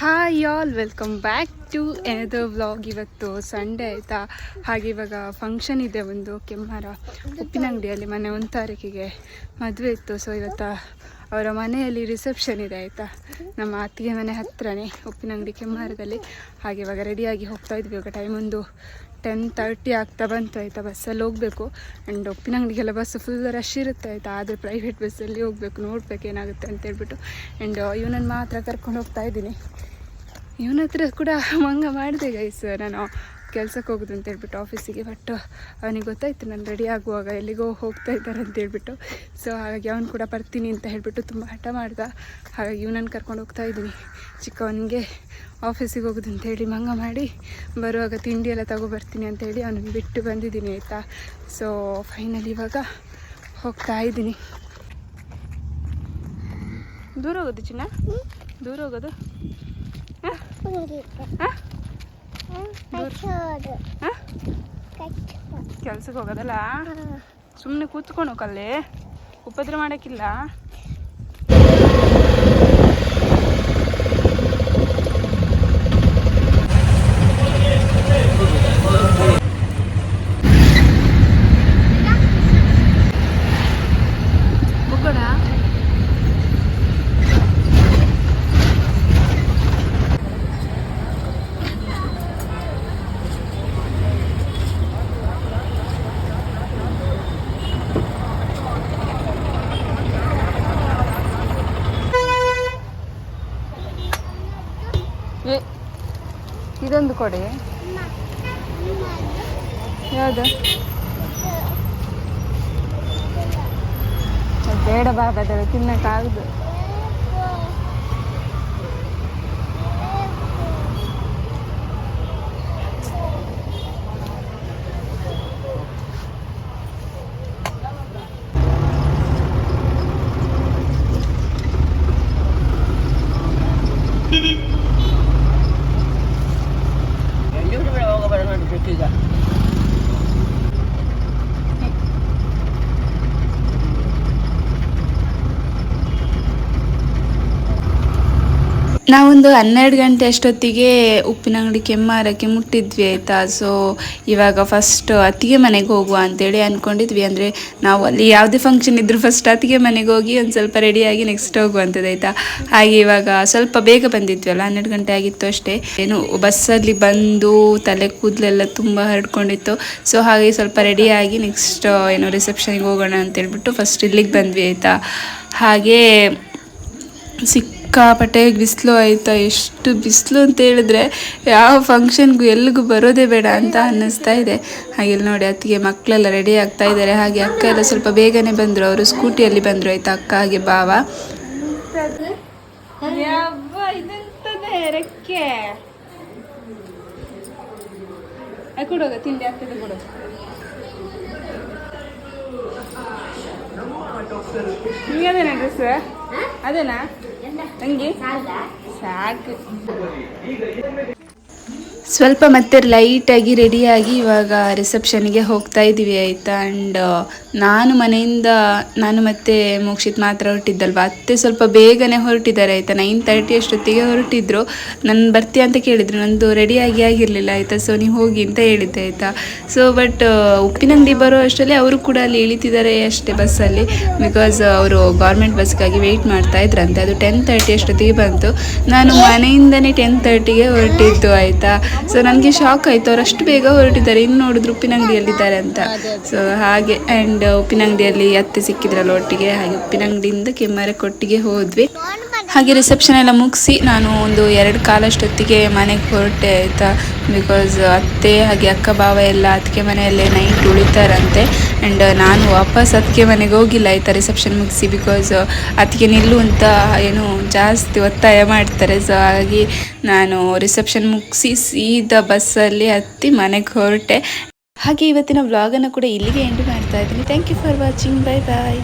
Hi all welcome back to another vlog ಇವತ್ತು Sunday ಆಯಿತಾ? ಹಾಗೆ ಇವಾಗ ಫಂಕ್ಷನ್ ಇದೆ ಒಂದು ಕೆಮ್ಮರ ಉಪ್ಪಿನಂಗಡಿಯಲ್ಲಿ ಮೊನ್ನೆ ಒಂದು ತಾರೀಕಿಗೆ ಮದುವೆ ಇತ್ತು. ಸೊ ಇವತ್ತು ಅವರ ಮನೆಯಲ್ಲಿ ರಿಸೆಪ್ಷನ್ ಇದೆ, ಆಯಿತಾ? ನಮ್ಮ ಅತ್ತಿಗೆ ಮನೆ ಹತ್ರನೇ ಉಪ್ಪಿನಂಗಡಿ ಕೆಮ್ಮಾರದಲ್ಲಿ ಹಾಗೆ ಇವಾಗ ರೆಡಿಯಾಗಿ ಹೋಗ್ತಾ ಇದ್ವಿ. ಇವಾಗ ಟೈಮ್ ಒಂದು ಟೆನ್ ತರ್ಟಿ ಆಗ್ತಾ ಬಂತು, ಆಯಿತಾ? ಬಸ್ಸಲ್ಲಿ ಹೋಗಬೇಕು. ಆ್ಯಂಡ್ ಉಪ್ಪಿನಂಗಡಿಗೆಲ್ಲ ಬಸ್ ಫುಲ್ ರಶ್ ಇರುತ್ತೆ, ಆಯಿತಾ? ಆದರೆ ಪ್ರೈವೇಟ್ ಬಸ್ಸಲ್ಲಿ ಹೋಗ್ಬೇಕು. ನೋಡ್ಬೇಕು ಏನಾಗುತ್ತೆ ಅಂತ ಹೇಳ್ಬಿಟ್ಟು. ಆ್ಯಂಡ್ ಇವನನ್ನು ಮಾತ್ರ ಕರ್ಕೊಂಡು ಹೋಗ್ತಾ ಇದ್ದೀನಿ. ಇವನ ಹತ್ರ ಕೂಡ ಮಂಗ ಮಾಡಿದೆ ಗೈಸ್ ನಾನು ಕೆಲ್ಸಕ್ಕೆ ಹೋಗೋದು ಅಂತ ಹೇಳ್ಬಿಟ್ಟು ಆಫೀಸಿಗೆ ಬಟ್ ಅವನಿಗೆ ಗೊತ್ತಾಯ್ತು ನಾನು ರೆಡಿ ಆಗುವಾಗ ಎಲ್ಲಿಗೋ ಹೋಗ್ತಾ ಇದ್ದಾರೆ ಅಂತ ಹೇಳ್ಬಿಟ್ಟು. ಸೊ ಹಾಗಾಗಿ ಅವನು ಕೂಡ ಬರ್ತೀನಿ ಅಂತ ಹೇಳ್ಬಿಟ್ಟು ತುಂಬ ಹಠ ಮಾಡ್ದ. ಹಾಗಾಗಿ ಇವನನ್ನು ಕರ್ಕೊಂಡು ಹೋಗ್ತಾ ಇದ್ದೀನಿ. ಚಿಕ್ಕವನಿಗೆ ಆಫೀಸಿಗೆ ಹೋಗೋದು ಅಂತ ಹೇಳಿ ಮಂಗ ಮಾಡಿ ಬರುವಾಗ ತಿಂಡಿ ಎಲ್ಲ ತಗೊಬರ್ತೀನಿ ಅಂತ ಹೇಳಿ ಅವನಿಗೆ ಬಿಟ್ಟು ಬಂದಿದ್ದೀನಿ ಆಯಿತಾ. ಸೊ ಫೈನಲ್ ಇವಾಗ ಹೋಗ್ತಾ ಇದ್ದೀನಿ. ದೂರ ಹೋಗೋದು ಚಿನ್ನ? ದೂರ ಹೋಗೋದು? ಕೆಲ್ಸಕ್ಕೆ ಹೋಗೋದಲ್ಲ? ಸುಮ್ಮನೆ ಕೂತ್ಕೊಂಡು ಹೋಗಲ್ಲಿ ಉಪದ್ರ ಮಾಡೋಕ್ಕಿಲ್ಲ? ಏ ಇದೊಂದು ಕೊಡಿ. ಯಾವುದು? ಬೇಡ ಬಾಬಾದಲ್ಲ ತಿನ್ನಕ್ಕಾಗದು. ನಾವೊಂದು ಹನ್ನೆರಡು ಗಂಟೆ ಅಷ್ಟೊತ್ತಿಗೆ ಉಪ್ಪಿನ ಅಂಗಡಿ ಕೆಮ್ಮಾರಕ್ಕೆ ಮುಟ್ಟಿದ್ವಿ ಆಯಿತಾ? ಸೊ ಇವಾಗ ಫಸ್ಟ್ ಅತ್ತಿಗೆ ಮನೆಗೆ ಹೋಗುವ ಅಂತೇಳಿ ಅಂದ್ಕೊಂಡಿದ್ವಿ ಅಂದರೆ ನಾವು ಅಲ್ಲಿ ಯಾವುದೇ ಫಂಕ್ಷನ್ ಇದ್ದರೂ ಫಸ್ಟ್ ಅತ್ತಿಗೆ ಮನೆಗೆ ಹೋಗಿ ಒಂದು ಸ್ವಲ್ಪ ರೆಡಿಯಾಗಿ ನೆಕ್ಸ್ಟ್ ಹೋಗುವಂಥದ್ದು ಆಯಿತಾ? ಹಾಗೆ ಇವಾಗ ಸ್ವಲ್ಪ ಬೇಗ ಬಂದಿದ್ವಲ್ಲ, ಹನ್ನೆರಡು ಗಂಟೆ ಆಗಿತ್ತು ಅಷ್ಟೇ. ಏನು ಬಸ್ಸಲ್ಲಿ ಬಂದು ತಲೆ ಕೂದಲೆಲ್ಲ ತುಂಬ ಹರಡ್ಕೊಂಡಿತ್ತು. ಸೊ ಹಾಗೆ ಸ್ವಲ್ಪ ರೆಡಿಯಾಗಿ ನೆಕ್ಸ್ಟ್ ಏನು ರಿಸೆಪ್ಷನ್ಗೆ ಹೋಗೋಣ ಅಂತೇಳ್ಬಿಟ್ಟು ಫಸ್ಟ್ ಇಲ್ಲಿಗೆ ಬಂದ್ವಿ ಆಯಿತಾ? ಹಾಗೆ ಸಿಕ್ಕಾಪಟ್ಟೆ ಬಿಸಿಲು ಆಯಿತಾ ಎಷ್ಟು ಬಿಸಿಲು ಅಂತ ಹೇಳಿದ್ರೆ ಯಾವ ಫಂಕ್ಷನ್ಗೂ ಎಲ್ಲಿಗೂ ಬರೋದೇ ಬೇಡ ಅಂತ ಅನ್ನಿಸ್ತಾ ಇದೆ. ಹಾಗೆ ಇಲ್ಲಿ ನೋಡಿ ಅತ್ತಿಗೆ ಮಕ್ಕಳೆಲ್ಲ ರೆಡಿ ಆಗ್ತಾ ಇದ್ದಾರೆ. ಹಾಗೆ ಅಕ್ಕ ಎಲ್ಲ ಸ್ವಲ್ಪ ಬೇಗನೆ ಬಂದರು. ಅವರು ಸ್ಕೂಟಿಯಲ್ಲಿ ಬಂದರು. ಆಯ್ತಾ ಅಕ್ಕ ಹಾಗೆ ಬಾವ ಕೊಡೋಗ ತಿಂಡಿ ಆಗ್ತದೆ ಕೊಡೋದು ಅದೇನಾ ಡ್ರೆಸ್ ಅದೇನಾ? ತಂಗಿ ಸಾಕು ಸ್ವಲ್ಪ ಮತ್ತೆ ಲೈಟಾಗಿ ರೆಡಿಯಾಗಿ ಇವಾಗ ರಿಸೆಪ್ಷನ್ಗೆ ಹೋಗ್ತಾ ಇದ್ದೀವಿ ಆಯಿತಾ. ಆ್ಯಂಡ್ ನಾನು ಮನೆಯಿಂದ, ನಾನು ಮತ್ತೆ ಮೋಕ್ಷಿತ್ ಮಾತ್ರ ಹೊರಟಿದ್ದಲ್ವ? ಅತ್ತೆ ಸ್ವಲ್ಪ ಬೇಗನೆ ಹೊರಟಿದ್ದಾರೆ ಆಯಿತಾ. ನೈನ್ ತರ್ಟಿ ಅಷ್ಟೊತ್ತಿಗೆ ಹೊರಟಿದ್ರು. ನನ್ನ ಬರ್ತೀಯ ಅಂತ ಕೇಳಿದ್ರು. ನಂದು ರೆಡಿಯಾಗಿ ಆಗಿರಲಿಲ್ಲ ಆಯಿತಾ. ಸೊ ನೀವು ಹೋಗಿ ಅಂತ ಹೇಳಿದ್ದೆ ಆಯಿತಾ. ಸೊ ಬಟ್ ಉಪ್ಪಿನಂಗಡಿ ಬರೋ ಅಷ್ಟರಲ್ಲಿ ಅವರು ಕೂಡ ಅಲ್ಲಿ ಇಳಿತಿದ್ದಾರೆ ಅಷ್ಟೇ ಬಸ್ಸಲ್ಲಿ ಬಿಕಾಸ್ ಅವರು ಗೌರ್ಮೆಂಟ್ ಬಸ್ಗಾಗಿ ವೆಯ್ಟ್ ಮಾಡ್ತಾ ಇದ್ರಂತೆ. ಅದು ಟೆನ್ ತರ್ಟಿ ಅಷ್ಟೊತ್ತಿಗೆ ಬಂತು. ನಾನು ಮನೆಯಿಂದನೇ ಟೆನ್ ತರ್ಟಿಗೆ ಹೊರಟಿದ್ದು ಆಯಿತಾ. ಸೊ ನನಗೆ ಶಾಕ್ ಆಯಿತು. ಅವ್ರು ಅಷ್ಟು ಬೇಗ ಹೊರಟಿದ್ದಾರೆ. ಇನ್ನು ನೋಡಿದ್ರು ಉಪ್ಪಿನಂಗಡಿಯಲ್ಲಿದ್ದಾರೆ ಅಂತ. ಸೊ ಹಾಗೆ ಆ್ಯಂಡ್ ಉಪ್ಪಿನಂಗಡಿಯಲ್ಲಿ ಅತ್ತೆ ಸಿಕ್ಕಿದ್ರಲ್ಲ ಒಟ್ಟಿಗೆ. ಹಾಗೆ ಉಪ್ಪಿನಂಗಡಿಯಿಂದ ಕೆಮ್ಮರೆ ಕೊಟ್ಟಿಗೆ ಹೋದ್ವಿ. ಹಾಗೆ ರಿಸೆಪ್ಷನ್ ಎಲ್ಲ ಮುಗಿಸಿ ನಾನು ಒಂದು ಎರಡು ಕಾಲಷ್ಟೊತ್ತಿಗೆ ಮನೆಗೆ ಹೊರಟೆ, ಆಯಿತಾ? ಬಿಕಾಸ್ ಅತ್ತೆ, ಹಾಗೆ ಅಕ್ಕ ಭಾವ ಎಲ್ಲ, ಅತ್ತಿಗೆ ಮನೆಯಲ್ಲೇ ನೈಟ್ ಉಳಿತಾರಂತೆ. ಆ್ಯಂಡ್ ನಾನು ವಾಪಸ್ ಅದಕ್ಕೆ ಮನೆಗೆ ಹೋಗಿಲ್ಲ ಆಯಿತಾ ರಿಸೆಪ್ಷನ್ ಮುಗಿಸಿ ಬಿಕಾಸ್ ಅದಕ್ಕೆ ನಿಲ್ಲು ಅಂತ, ಏನು ಜಾಸ್ತಿ ಒತ್ತಾಯ ಮಾಡ್ತಾರೆ. ಸೊ ಹಾಗಾಗಿ ನಾನು ರಿಸೆಪ್ಷನ್ ಮುಗಿಸಿ ಸೀದಾ ಬಸ್ಸಲ್ಲಿ ಹತ್ತಿ ಮನೆಗೆ ಹೊರಟೆ. ಹಾಗೆ ಇವತ್ತಿನ ವ್ಲಾಗನ್ನು ಕೂಡ ಇಲ್ಲಿಗೆ ಎಂಡ್ ಮಾಡ್ತಾ ಇದ್ದೀನಿ. Thank you for watching bye bye